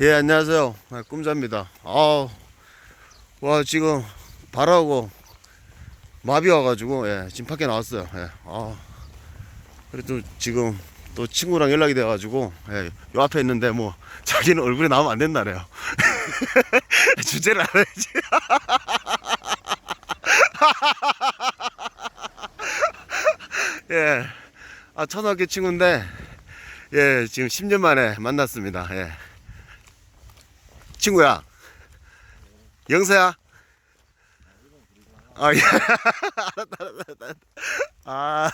예, 안녕하세요. 아, 꿈자입니다. 아우, 와, 지금 바라고 마비 와가지고, 예, 지금 밖에 나왔어요. 예, 아, 그래도 지금 또 친구랑 연락이 돼가지고, 예, 요 앞에 있는데 뭐, 자기는 얼굴에 나오면 안 된다래요. 주제를 알아야지. 예, 아, 초등학교 친구인데, 예, 지금 10년 만에 만났습니다. 예. 친구야. 영서야. 아, 예. 알았다, 알았다, 알았다. 아,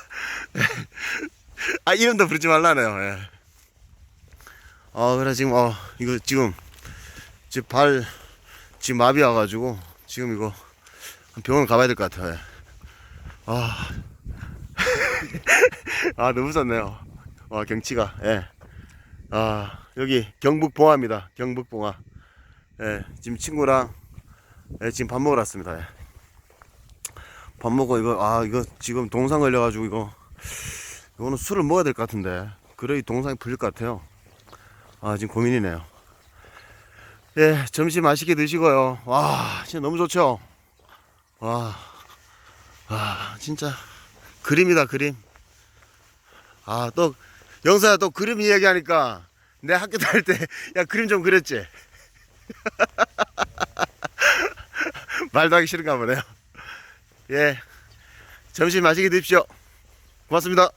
아, 이름도 부르지 말라네요. 예. 어, 그래, 지금, 어, 이거 지금, 지금 발, 지금 마비 와가지고, 지금 이거, 병원 가봐야 될 것 같아요. 예. 아, 아, 너무 좋네요. 와, 경치가, 예. 아, 여기 경북 봉화입니다. 경북 봉화. 예, 지금 친구랑 예, 지금 밥 먹으러 왔습니다. 예. 밥 먹고 이거 아 이거 지금 동상 걸려가지고 이거 이거는 술을 먹어야 될 것 같은데 그래야 이 동상이 풀릴 것 같아요. 아 지금 고민이네요. 예, 점심 맛있게 드시고요. 와, 진짜 너무 좋죠. 와, 와, 진짜 그림이다 그림. 아 또 영사야 또 그림 이야기하니까 내 학교 다닐 때 야 그림 좀 그렸지. 말도 하기 싫은가 보네요. 예. 점심 맛있게 드십시오. 고맙습니다.